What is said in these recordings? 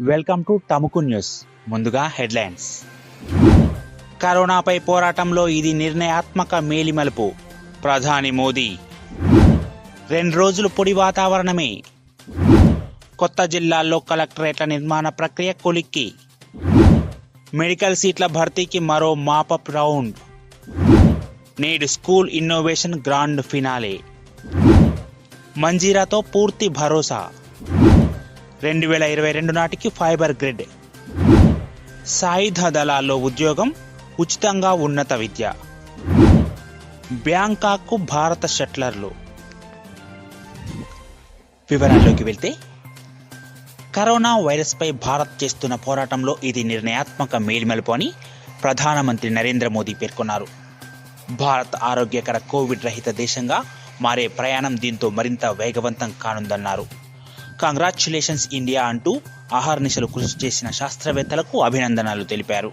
Welcome to తముకు news ముందుగా headlines కరోనాపై పోరాటంలో ఇది నిర్ణయాత్మక మేలిమలుపు. ప్రధాని మోదీ. రెండు రోజులు పొడి వాతావరణమే. కొత్త జిల్లాల్లో కలెక్టరేట్ల నిర్మాణ ప్రక్రియ కొలిక్కి. మెడికల్ సీట్ల భర్తీకి మరో మాపప్ రౌండ్. నేడు స్కూల్ ఇన్నోవేషన్ గ్రాండ్ ఫినాలే. మంజీరాతో పూర్తి భరోసా. రెండు వేల ఇరవై రెండు నాటికి ఫైబర్ గ్రిడ్. సాయుధ దళాల్లో ఉద్యోగం ఉచితంగా ఉన్నత విద్య. బ్యాంకాక్కు భారత షట్లర్లు. వివరాల్లోకి వెళ్తే కరోనా వైరస్పై భారత్ చేస్తున్న పోరాటంలో ఇది నిర్ణయాత్మక మేల్మెలుపు అని ప్రధానమంత్రి నరేంద్ర మోదీ పేర్కొన్నారు. భారత్ ఆరోగ్యకర కోవిడ్ రహిత దేశంగా మారే ప్రయాణం దీంతో మరింత వేగవంతం కానుందన్నారు. కంగ్రాచ్యులేషన్స్ ఇండియా అంటూ ఆహార్నిశలు కృషి చేసిన శాస్త్రవేత్తలకు అభినందనలు తెలిపారు.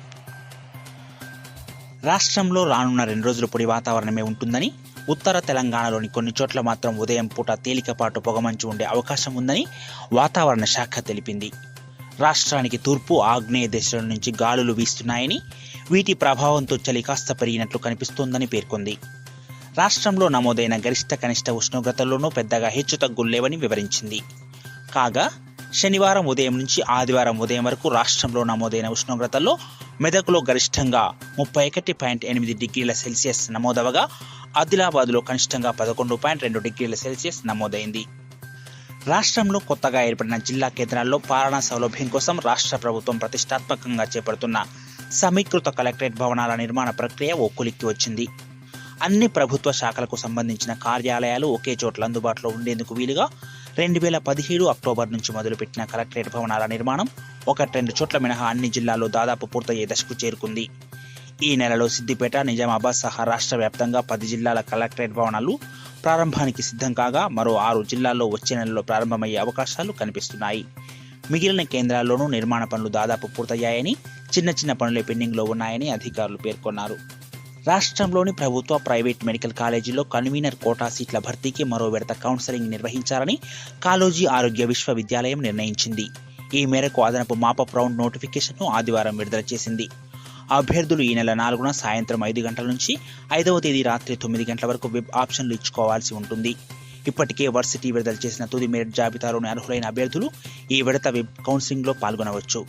రాష్ట్రంలో రానున్న రెండు రోజుల పొడి వాతావరణమే ఉంటుందని ఉత్తర తెలంగాణలోని కొన్ని చోట్ల మాత్రం ఉదయం పూట తేలికపాటు పొగమంచు ఉండే అవకాశం ఉందని వాతావరణ శాఖ తెలిపింది. రాష్ట్రానికి తూర్పు ఆగ్నేయ దిశల నుంచి గాలులు వీస్తున్నాయని వీటి ప్రభావంతో చలి కాస్త పెరిగినట్లు కనిపిస్తోందని పేర్కొంది. రాష్ట్రంలో నమోదైన గరిష్ట కనిష్ట ఉష్ణోగ్రతల్లోనూ పెద్దగా హెచ్చుతగ్గులు లేవని వివరించింది. కాగా శనివారం ఉదయం నుంచి ఆదివారం ఉదయం వరకు రాష్ట్రంలో నమోదైన ఉష్ణోగ్రతల్లో మెదకులో గరిష్టంగా ముప్పై ఒకటి పాయింట్ ఎనిమిది డిగ్రీల సెల్సియస్ నమోదవగా ఆదిలాబాద్లో కనిష్టంగా పదకొండు పాయింట్ రెండు డిగ్రీల సెల్సియస్ నమోదైంది. రాష్ట్రంలో కొత్తగా ఏర్పడిన జిల్లా కేంద్రాల్లో పాలనా సౌలభ్యం కోసం రాష్ట్ర ప్రభుత్వం ప్రతిష్టాత్మకంగా చేపడుతున్న సమీకృత కలెక్టరేట్ భవనాల నిర్మాణ ప్రక్రియ ఒక్కులిక్కి వచ్చింది. అన్ని ప్రభుత్వ శాఖలకు సంబంధించిన కార్యాలయాలు ఒకే చోట్ల అందుబాటులో ఉండేందుకు వీలుగా రెండు వేల పదిహేడు అక్టోబర్ నుంచి మొదలుపెట్టిన కలెక్టరేట్ భవనాల నిర్మాణం ఒకటి రెండు చోట్ల మినహా అన్ని జిల్లాల్లో దాదాపు పూర్తయ్యే దశకు చేరుకుంది. ఈ నెలలో సిద్దిపేట నిజామాబాద్ సహా రాష్ట్ర వ్యాప్తంగా పది జిల్లాల కలెక్టరేట్ భవనాలు ప్రారంభానికి సిద్ధం కాగా మరో ఆరు జిల్లాల్లో వచ్చే నెలలో ప్రారంభమయ్యే అవకాశాలు కనిపిస్తున్నాయి. మిగిలిన కేంద్రాల్లోనూ నిర్మాణ పనులు దాదాపు పూర్తయ్యాయని చిన్న చిన్న పనులే పెండింగ్లో ఉన్నాయని అధికారులు పేర్కొన్నారు. రాష్ట్రంలోని ప్రభుత్వ ప్రైవేట్ మెడికల్ కాలేజీలో కన్వీనర్ కోటా సీట్ల భర్తీకి మరో విడత కౌన్సిలింగ్ నిర్వహించాలని కాలోజీ ఆరోగ్య విశ్వవిద్యాలయం నిర్ణయించింది. ఈ మేరకు అదనపు మాపప్ రౌండ్ నోటిఫికేషన్ను ఆదివారం విడుదల చేసింది. అభ్యర్థులు ఈ నెల నాలుగున సాయంత్రం ఐదు గంటల నుంచి ఐదవ తేదీ రాత్రి తొమ్మిది గంటల వరకు వెబ్ ఆప్షన్లు ఇచ్చుకోవాల్సి ఉంటుంది. ఇప్పటికే వర్సిటీ విడుదల చేసిన తుది మెరిట్ జాబితాలోని అర్హులైన అభ్యర్థులు ఈ విడత వెబ్ కౌన్సిలింగ్లో పాల్గొనవచ్చు.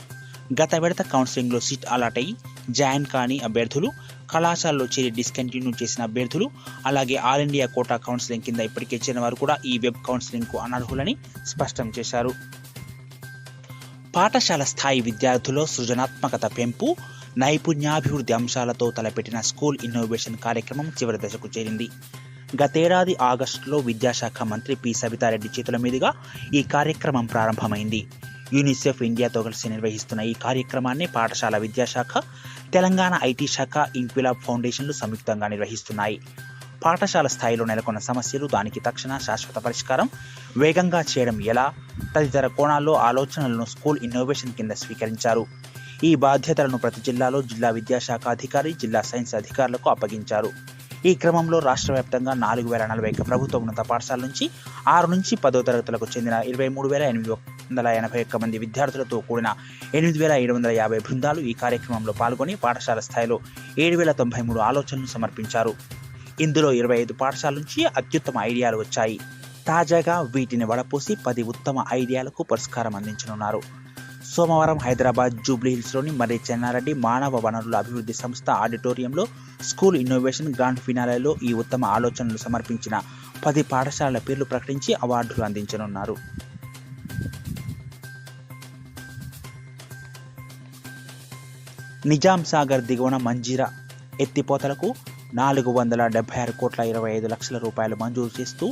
గత విడత కౌన్సిలింగ్లో సీట్ అలాట్ అయి జాయిన్ కాని అభ్యర్థులు కళాశాలలో చేరి డిస్కంటిన్యూ చేసిన అభ్యర్థులు అలాగే ఆల్ ఇండియా కోటా కౌన్సిలింగ్ కింద ఇప్పటికే చేరిన వారు కూడా ఈ వెబ్ కౌన్సిలింగ్కు అనర్హులని స్పష్టం చేశారు. పాఠశాల స్థాయి విద్యార్థుల్లో సృజనాత్మకత పెంపు నైపుణ్యాభివృద్ధి అంశాలతో తలపెట్టిన స్కూల్ ఇన్నోవేషన్ కార్యక్రమం చివరి దశకు చేరింది. గతేడాది ఆగస్టులో విద్యాశాఖ మంత్రి పి. సబితారెడ్డి చేతుల మీదుగా ఈ కార్యక్రమం ప్రారంభమైంది. యూనిసెఫ్ ఇండియాతో కలిసి నిర్వహిస్తున్న ఈ కార్యక్రమాన్ని పాఠశాల విద్యాశాఖ తెలంగాణ ఐటీ శాఖ ఇంక్విలాబ్ ఫౌండేషన్లు సంయుక్తంగా నిర్వహిస్తున్నాయి. పాఠశాల స్థాయిలో నెలకొన్న సమస్యలు దానికి తక్షణ శాశ్వత పరిష్కారం వేగంగా చేయడం ఎలా? తదితర కోణాల్లో ఆలోచనలను స్కూల్ ఇన్నోవేషన్ కింద స్వీకరించారు. ఈ బాధ్యతలను ప్రతి జిల్లాలో జిల్లా విద్యాశాఖ అధికారి జిల్లా సైన్స్ అధికారులకు అప్పగించారు. ఈ క్రమంలో రాష్ట్ర వ్యాప్తంగా నాలుగు వేల నలభై ఒక్క ప్రభుత్వ ఉన్నత పాఠశాల నుంచి ఆరు నుంచి పదో తరగతులకు చెందిన ఇరవై మూడు వేల ఎనిమిది వందల ఎనభై ఒక్క మంది విద్యార్థులతో కూడిన ఎనిమిది వేల ఏడు వందల యాభై బృందాలు ఈ కార్యక్రమంలో పాల్గొని పాఠశాల స్థాయిలో ఏడు వేల తొంభై మూడు ఆలోచనలు సమర్పించారు. ఇందులో ఇరవై ఐదు పాఠశాల నుంచి అత్యుత్తమ ఐడియాలు వచ్చాయి. తాజాగా వీటిని వడపోసి పది ఉత్తమ ఐడియాలకు పురస్కారం అందించనున్నారు. సోమవారం హైదరాబాద్ జూబ్లీ హిల్స్లోని మర్రి చెన్నారెడ్డి మానవ వనరుల అభివృద్ధి సంస్థ ఆడిటోరియంలో స్కూల్ ఇన్నోవేషన్ గ్రాండ్ ఫినాలేలో ఈ ఉత్తమ ఆలోచనలు సమర్పించిన పది పాఠశాలల పేర్లు ప్రకటించి అవార్డులు అందించనున్నారు. నిజాం సాగర్ దిగువన మంజీరా ఎత్తిపోతలకు నాలుగు వందల డెబ్బై ఆరు కోట్ల ఇరవై ఐదు లక్షల రూపాయలు మంజూరు చేస్తూ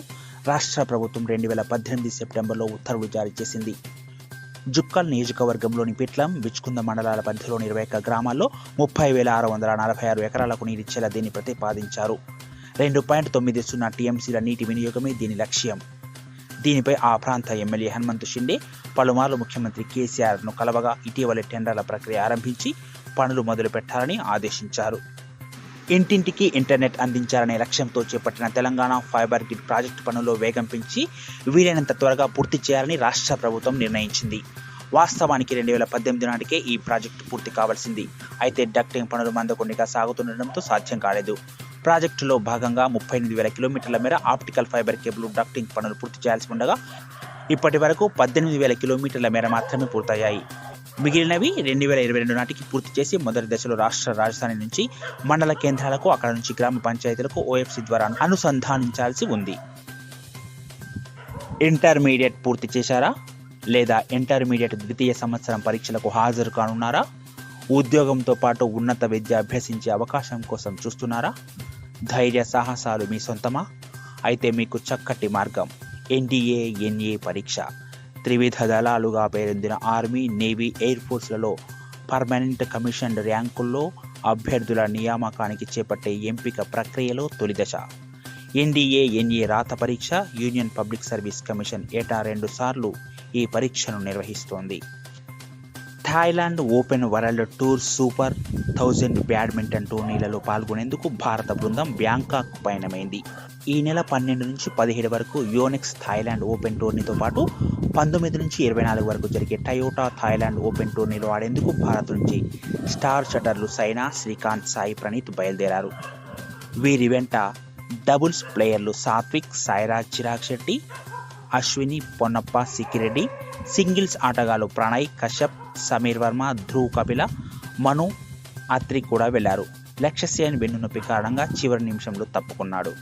రాష్ట్ర ప్రభుత్వం రెండు వేల పద్దెనిమిది సెప్టెంబర్లో ఉత్తర్వులు జారీ చేసింది. జుక్కల్ నియోజకవర్గంలోని పిట్లం విచ్కుంద మండలాల పరిధిలోని ఇరవై ఒక్క గ్రామాల్లో ముప్పై వేల ఆరు వందల నలభై ఆరు ఎకరాలకు నీరిచ్చేలా దీన్ని ప్రతిపాదించారు. రెండు పాయింట్ తొమ్మిది సున్నా టీఎంసీల నీటి వినియోగమే దీని లక్ష్యం. దీనిపై ఆ ప్రాంత ఎమ్మెల్యే హనుమంత్ షిండే పలుమార్లు ముఖ్యమంత్రి కేసీఆర్ను కలవగా ఇటీవల టెండర్ల ప్రక్రియ ఆరంభించి పనులు మొదలు పెట్టాలని ఆదేశించారు. ఇంటింటికి ఇంటర్నెట్ అందించాలనే లక్ష్యంతో చేపట్టిన తెలంగాణ ఫైబర్ గ్రిడ్ ప్రాజెక్టు పనుల్లో వేగం పెంచి వీలైనంత త్వరగా పూర్తి చేయాలని రాష్ట్ర ప్రభుత్వం నిర్ణయించింది. వాస్తవానికి రెండు వేల పద్దెనిమిది నాటికే ఈ ప్రాజెక్టు పూర్తి కావాల్సింది. అయితే డక్టింగ్ పనులు మందకొండిగా సాగుతుండటంతో సాధ్యం కాలేదు. ప్రాజెక్టులో భాగంగా ముప్పై ఎనిమిది వేల కిలోమీటర్ల మేర ఆప్టికల్ ఫైబర్ కేబుల్ డక్టింగ్ పనులు పూర్తి చేయాల్సి ఉండగా ఇప్పటి వరకు పద్దెనిమిది వేల కిలోమీటర్ల మేర మాత్రమే పూర్తయ్యాయి. మిగిలినవి రెండు వేల ఇరవై రెండు నాటికి పూర్తి చేసి మొదటి దశలో రాష్ట్ర రాజధాని నుంచి మండల కేంద్రాలకు అక్కడ నుంచి గ్రామ పంచాయతీలకు ఓఎఫ్సి ద్వారా అనుసంధానించాల్సి ఉంది. ఇంటర్మీడియట్ పూర్తి చేశారా? లేదా ఇంటర్మీడియట్ ద్వితీయ సంవత్సరం పరీక్షలకు హాజరు కానున్నారా? ఉద్యోగంతో పాటు ఉన్నత విద్య అభ్యసించే అవకాశం కోసం చూస్తున్నారా? ధైర్య సాహసాలు మీ సొంతమా? అయితే మీకు చక్కటి మార్గం. ఎన్డీఏ ఎన్ఏ పరీక్ష. త్రివిధ దళాలుగా పేరొందిన ఆర్మీ నేవీ ఎయిర్ ఫోర్స్లలో పర్మనెంట్ కమిషన్ ర్యాంకుల్లో అభ్యర్థుల నియామకానికి చేపట్టే ఎంపిక ప్రక్రియలో తొలి దశ. ఎన్డీఏ ఎన్ఏ రాత పరీక్ష యూనియన్ పబ్లిక్ సర్వీస్ కమిషన్ ఏటా రెండు సార్లు ఈ పరీక్షను నిర్వహిస్తోంది. Thailand open world tour super thousand badminton టోర్నీలలో పాల్గొనేందుకు భారత బృందం బ్యాంకాక్ పయనమైంది. ఈ నెల పన్నెండు నుంచి పదిహేడు వరకు యోనెక్స్ థాయిలాండ్ ఓపెన్ టోర్నీతో పాటు పంతొమ్మిది నుంచి ఇరవై నాలుగు వరకు జరిగే టయోటా థాయిలాండ్ ఓపెన్ టోర్నీలో ఆడేందుకు భారత్ నుంచి స్టార్ షటర్లు సైనా శ్రీకాంత్ సాయి ప్రణీత్ బయలుదేరారు. వీరి వెంట డబుల్స్ ప్లేయర్లు సాత్విక్ సాయిరాజ్ చిరాగ్ శెట్టి అశ్విని పొన్నప్ప సిక్కిరెడ్డి సింగిల్స్ ఆటగాళ్ళు ప్రణయ్ కశ్యప్ సమీర్ వర్మ ధ్రువ్ కపిల మను అత్రి కూడా వెళ్ళారు. లక్ష్య సేన్ వెన్నునొప్పి కారణంగా చివరి నిమిషంలో తప్పుకున్నాడు.